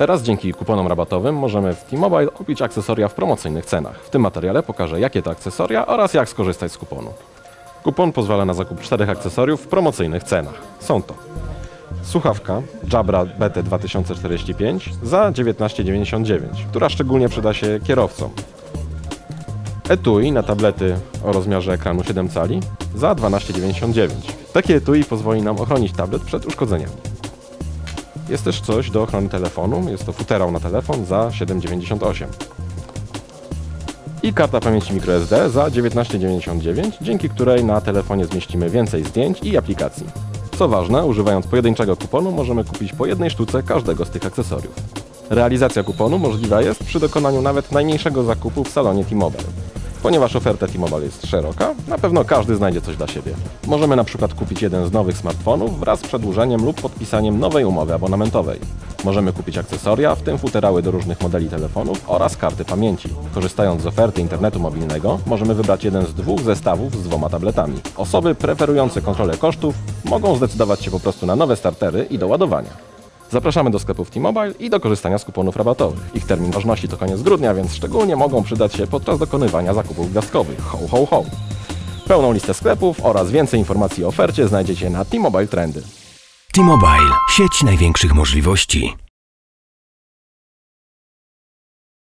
Teraz dzięki kuponom rabatowym możemy w T-Mobile kupić akcesoria w promocyjnych cenach. W tym materiale pokażę jakie to akcesoria oraz jak skorzystać z kuponu. Kupon pozwala na zakup czterech akcesoriów w promocyjnych cenach. Są to słuchawka Jabra BT 2045 za 19,99, która szczególnie przyda się kierowcom. Etui na tablety o rozmiarze ekranu 7 cali za 12,99. Takie etui pozwoli nam ochronić tablet przed uszkodzeniami. Jest też coś do ochrony telefonu, jest to futerał na telefon za 7,98. I karta pamięci microSD za 19,99, dzięki której na telefonie zmieścimy więcej zdjęć i aplikacji. Co ważne, używając pojedynczego kuponu możemy kupić po jednej sztuce każdego z tych akcesoriów. Realizacja kuponu możliwa jest przy dokonaniu nawet najmniejszego zakupu w salonie T-Mobile. Ponieważ oferta T-Mobile jest szeroka, na pewno każdy znajdzie coś dla siebie. Możemy na przykład kupić jeden z nowych smartfonów wraz z przedłużeniem lub podpisaniem nowej umowy abonamentowej. Możemy kupić akcesoria, w tym futerały do różnych modeli telefonów oraz karty pamięci. Korzystając z oferty internetu mobilnego, możemy wybrać jeden z dwóch zestawów z dwoma tabletami. Osoby preferujące kontrolę kosztów mogą zdecydować się po prostu na nowe startery i do ładowania. Zapraszamy do sklepów T-Mobile i do korzystania z kuponów rabatowych. Ich termin ważności to koniec grudnia, więc szczególnie mogą przydać się podczas dokonywania zakupów gwiazdkowych. Ho, ho, ho! Pełną listę sklepów oraz więcej informacji o ofercie znajdziecie na T-Mobile Trendy. T-Mobile. Sieć największych możliwości.